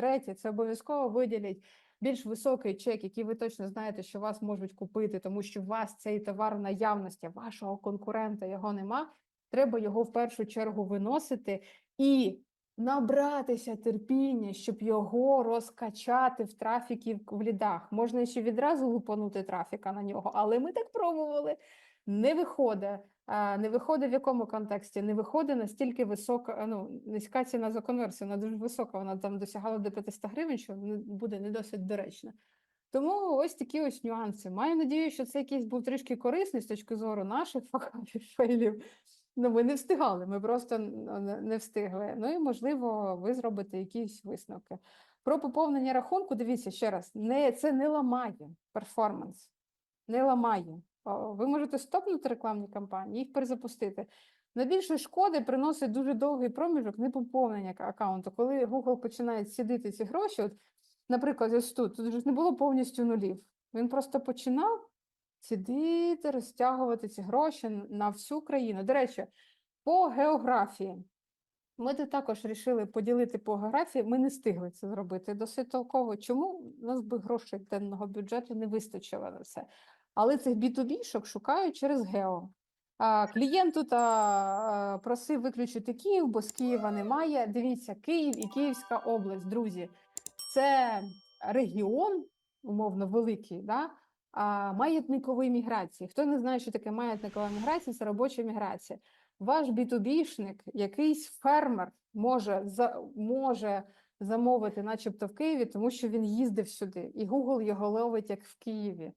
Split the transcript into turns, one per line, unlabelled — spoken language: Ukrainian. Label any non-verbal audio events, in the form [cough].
Третє, це обов'язково виділіть більш високий чек, який ви точно знаєте, що вас можуть купити, тому що у вас цей товар наявності, вашого конкурента його нема. Треба його в першу чергу виносити і набратися терпіння, щоб його розкачати в трафіки в- в лідах. Можна ще відразу лупанути трафіка на нього, але ми так пробували. Не виходить. Не виходить в якому контексті? Не виходить настільки висока, ну, низька ціна за конверсію, вона дуже висока, вона там досягала до 500 гривень, що буде не досить доречно. Тому ось такі ось нюанси. Маю надію, що це якийсь був трішки корисний з точки зору наших факапів, [laughs] фейлів. Ну, ми не встигали, ми просто не- не встигли. Ну і можливо, ви зробите якісь висновки. Про поповнення рахунку, дивіться ще раз, не, це не ламає перформанс, не ламає. Ви можете стопнути рекламні кампанії, їх перезапустити. Найбільше шкоди приносить дуже довгий проміжок непоповнення ка- аккаунту. Коли Google починає сідити ці гроші, от, наприклад, ось тут, тут ж не було повністю нулів. Він просто починав сидіти, розтягувати ці гроші на всю країну. До речі, по географії. Ми тут також вирішили поділити по географії. Ми не встигли це зробити досить толково. Чому? У нас би грошей денного бюджету не вистачило на це. Але цих B2B-шок шукають через гео. А, клієнт тут а, а, просив виключити Київ, бо з Києва немає. Дивіться, Київ і Київська область, друзі. Це регіон, умовно великий, да? а, маятникової міграції. Хто не знає, що таке маятникова міграція, це робоча міграція. Ваш B2B-шник, якийсь фермер може, за, може замовити, начебто в Києві, тому що він їздив сюди, і Google його ловить як в Києві.